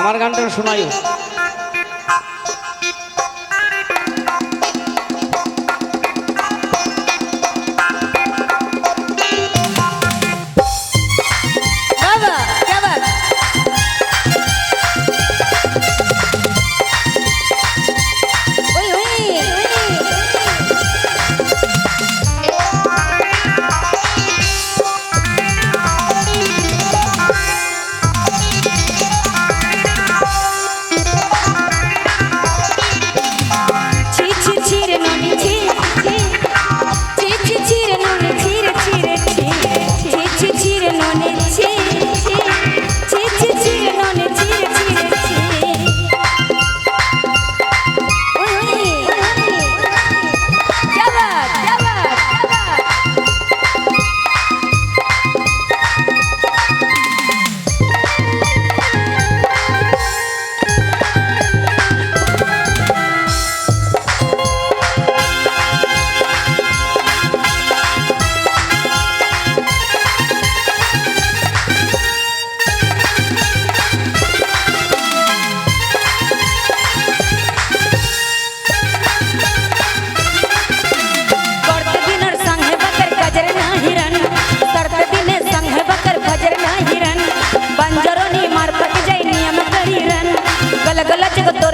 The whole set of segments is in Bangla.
আমার গানটা শোনাই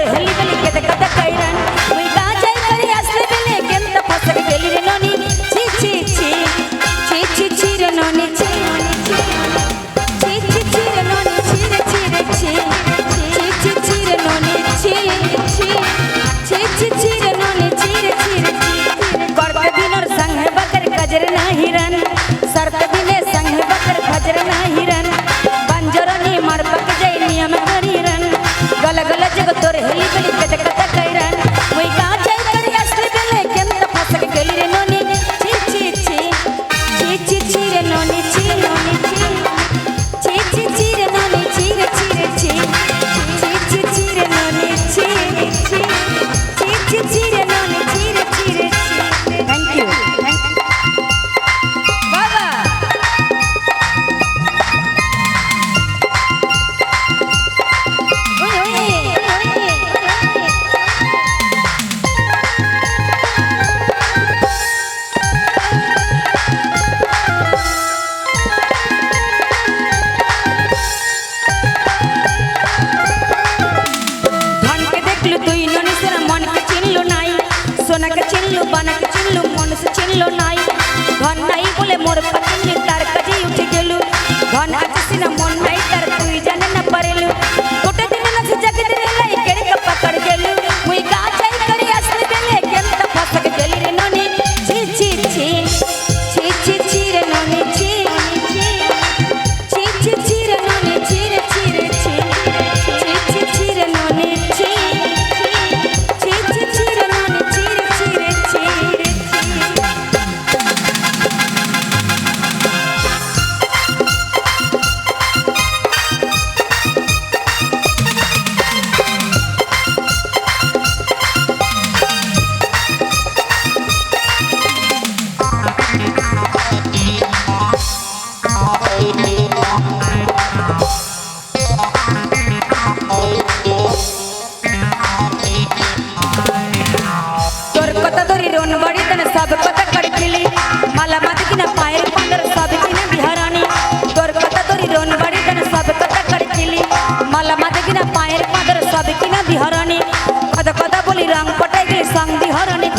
señores, নাই ধন নাই বলে মোর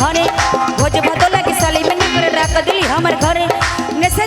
ঘরে। ভোজ ভাত লাগি সালি মেনি করে ডাক দিলি আমার ঘরে। নেশে